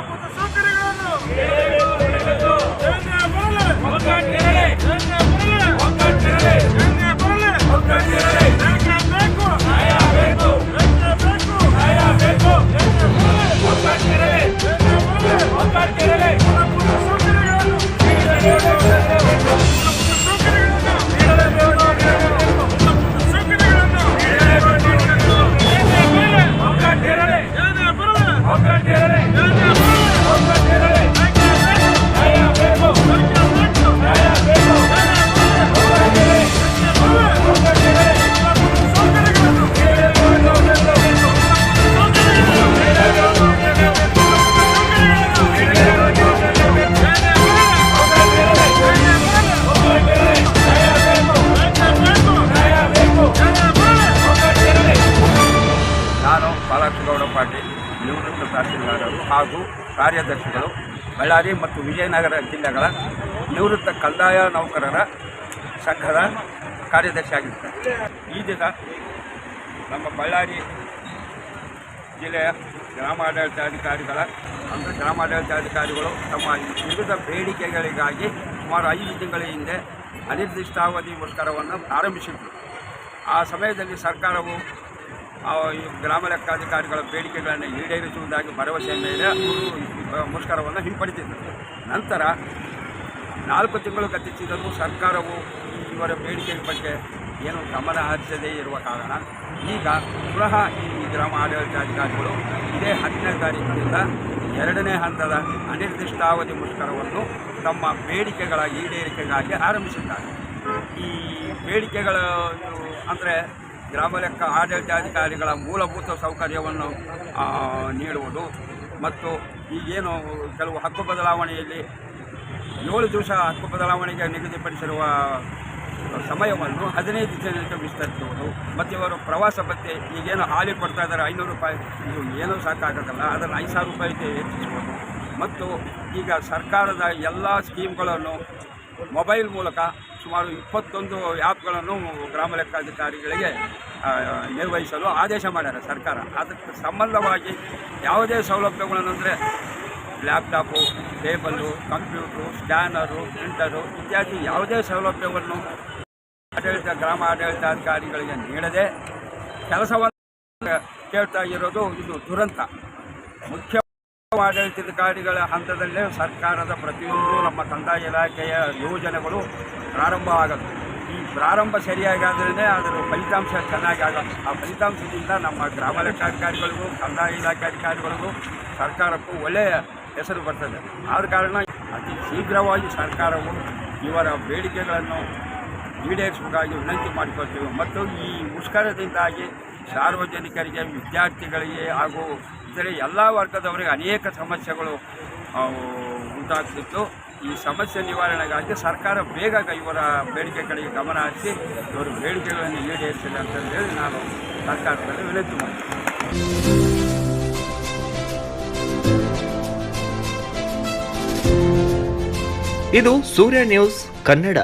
ಮೂಲಭೂತ ಸೌಕರ್ಯಗಳನ್ನು ಪಾಟೀಲ್ ನಿವೃತ್ತ ತಹಸೀಲ್ದಾರರು ಹಾಗೂ ಕಾರ್ಯದರ್ಶಿಗಳು, ಬಳ್ಳಾರಿ ಮತ್ತು ವಿಜಯನಗರ ಜಿಲ್ಲೆಗಳ ನಿವೃತ್ತ ಕಂದಾಯ ನೌಕರರ ಸಂಘದ ಕಾರ್ಯದರ್ಶಿಯಾಗಿರುತ್ತಾರೆ ಈ ದಿನ ನಮ್ಮ ಬಳ್ಳಾರಿ ಜಿಲ್ಲೆಯ ಗ್ರಾಮಾಡಳಿತಾಧಿಕಾರಿಗಳ ಅಂದರೆ ಗ್ರಾಮಾಡಳಿತಾಧಿಕಾರಿಗಳು ತಮ್ಮ ವಿವಿಧ ಬೇಡಿಕೆಗಳಿಗಾಗಿ ಸುಮಾರು ಐದು ತಿಂಗಳ ಹಿಂದೆ ಅನಿರ್ದಿಷ್ಟಾವಧಿ ಮುಷ್ಕರವನ್ನು ಪ್ರಾರಂಭಿಸಿದರು. ಆ ಸಮಯದಲ್ಲಿ ಸರ್ಕಾರವು ಗ್ರಾಮ ಲೆಕ್ಕಾಧಿಕಾರಿಗಳ ಬೇಡಿಕೆಗಳನ್ನು ಈಡೇರಿಸುವುದಾಗಿ ಭರವಸೆ ಮೇಲೆ ಮುಷ್ಕರವನ್ನು ಹಿಂಪಡೆದಿದ್ದರು ನಂತರ ನಾಲ್ಕು ತಿಂಗಳು ಗತಿಸಿದರೂ ಸರ್ಕಾರವು ಇವರ ಬೇಡಿಕೆ ಬಗ್ಗೆ ಏನು ಗಮನ ಹರಿಸದೇ ಇರುವ ಕಾರಣ ಈಗ ಪುನಃ ಈ ಗ್ರಾಮ ಆಡಳಿತಾಧಿಕಾರಿಗಳು ಇದೇ ಹತ್ತನೇ ತಾರೀಕಿನಿಂದ ಎರಡನೇ ಹಂತದ ಅನಿರ್ದಿಷ್ಟಾವಧಿ ಮುಷ್ಕರವನ್ನು ತಮ್ಮ ಬೇಡಿಕೆಗಳ ಈಡೇರಿಕೆಗಾಗಿ ಆರಂಭಿಸಿದ್ದಾರೆ. ಈ ಬೇಡಿಕೆಗಳು ಅಂದರೆ ಗ್ರಾಮ ಲೆಕ್ಕ ಆಡಳಿತಾಧಿಕಾರಿಗಳ ಮೂಲಭೂತ ಸೌಕರ್ಯವನ್ನು ನೀಡುವುದು. ಮತ್ತು ಈಗೇನು ಕೆಲವು ಹಕ್ಕು ಬದಲಾವಣೆಯಲ್ಲಿ ಏಳು ದಿವಸ ಹಕ್ಕು ಬದಲಾವಣೆಗೆ ನಿಗದಿಪಡಿಸಿರುವ ಸಮಯವನ್ನು ಹದಿನೈದು ದಿನಕ್ಕೆ ವಿಸ್ತರಿಸುವುದು. ಮತ್ತು ಇವರು ಪ್ರವಾಸ ಭತ್ತೆ ಈಗೇನು ಹಾಲಿ ಕೊಡ್ತಾ ಇದ್ದಾರೆ, ಐನೂರು ರೂಪಾಯಿ. ಇದು ಏನೂ ಸಾಕಾಗೋದಲ್ಲ ಅದನ್ನು ಐದು ಸಾವಿರ ರೂಪಾಯಿಗೆ ಹೆಚ್ಚಿಸುವುದು ಮತ್ತು ಈಗ ಸರ್ಕಾರದ ಎಲ್ಲ ಸ್ಕೀಮ್ಗಳನ್ನು ಮೊಬೈಲ್ ಮೂಲಕ ಸುಮಾರು ಇಪ್ಪತ್ತೊಂದು ಆ್ಯಪ್ಗಳನ್ನು ಗ್ರಾಮ ಲೆಕ್ಕಾಧಿಕಾರಿಗಳಿಗೆ ನಿರ್ವಹಿಸಲು ಆದೇಶ ಮಾಡ್ಯಾರ ಸರ್ಕಾರ. ಅದಕ್ಕೆ ಸಂಬಂಧವಾಗಿ ಯಾವುದೇ ಸೌಲಭ್ಯಗಳನ್ನು ಅಂದರೆ laptop table computer, scanner, printer ಇತ್ಯಾದಿ ಯಾವುದೇ ಸೌಲಭ್ಯವನ್ನು ಆಡಳಿತ, ಗ್ರಾಮ ಆಡಳಿತಾಧಿಕಾರಿಗಳಿಗೆ ನೀಡದೆ ಕೆಲಸವನ್ನು ಕೇಳ್ತಾ ಇರೋದು ಇದು ದುರಂತ. ಮುಖ್ಯ ಆಡಳಿತಾಧಿಕಾರಿಗಳ ಹಂತದಲ್ಲೇ ಸರ್ಕಾರದ ಪ್ರತಿಯೊಂದು ನಮ್ಮ ಕಂದಾಯ ಇಲಾಖೆಯ ಯೋಜನೆಗಳು ಪ್ರಾರಂಭ ಆಗೋದು ಈ ಪ್ರಾರಂಭ ಸರಿಯಾಗಾದ್ರೇ ಅದರ ಫಲಿತಾಂಶ ಚೆನ್ನಾಗಿ ಆ ಫಲಿತಾಂಶದಿಂದ ನಮ್ಮ ಗ್ರಾಮ ಲೆಕ್ಕಾಧಿಕಾರಿಗಳಿಗೂ, ಕಂದಾಯ ಇಲಾಖೆ ಅಧಿಕಾರಿಗಳಿಗೂ ಸರ್ಕಾರಕ್ಕೂ ಒಳ್ಳೆಯ ಹೆಸರು ಬರ್ತದೆ. ಆದ ಕಾರಣ ಅತಿ ಶೀಘ್ರವಾಗಿ ಸರ್ಕಾರವು ಇವರ ಬೇಡಿಕೆಗಳನ್ನು ಈಡೇರಿಸುವುದಾಗಿ ವಿನಂತಿ ಮಾಡಿಕೊಳ್ತೀವಿ. ಮತ್ತು ಈ ಮುಷ್ಕರದಿಂದಾಗಿ ಸಾರ್ವಜನಿಕರಿಗೆ, ವಿದ್ಯಾರ್ಥಿಗಳಿಗೆ ಹಾಗೂ ಇತರೆ ಎಲ್ಲ ವರ್ಗದವರಿಗೆ ಅನೇಕ ಸಮಸ್ಯೆಗಳು ಉಂಟಾಗ್ತಿತ್ತು. ಈ ಸಮಸ್ಯೆ ನಿವಾರಣೆಗಾಗಿ ಸರ್ಕಾರ ಬೇಗ ಇವರ ಬೇಡಿಕೆಗಳಿಗೆ ಗಮನ ಹರಿಸಿ ಇವರ ಬೇಡಿಕೆಗಳನ್ನು ಈಡೇರಿಸಿದೆ ಅಂತ ಹೇಳಿ ನಾನು ಸರ್ಕಾರದಲ್ಲಿ ವಿನಂತಿ ಮಾಡ್ತೀನಿ. ಇದು ಸೂರ್ಯ ನ್ಯೂಸ್ ಕನ್ನಡ.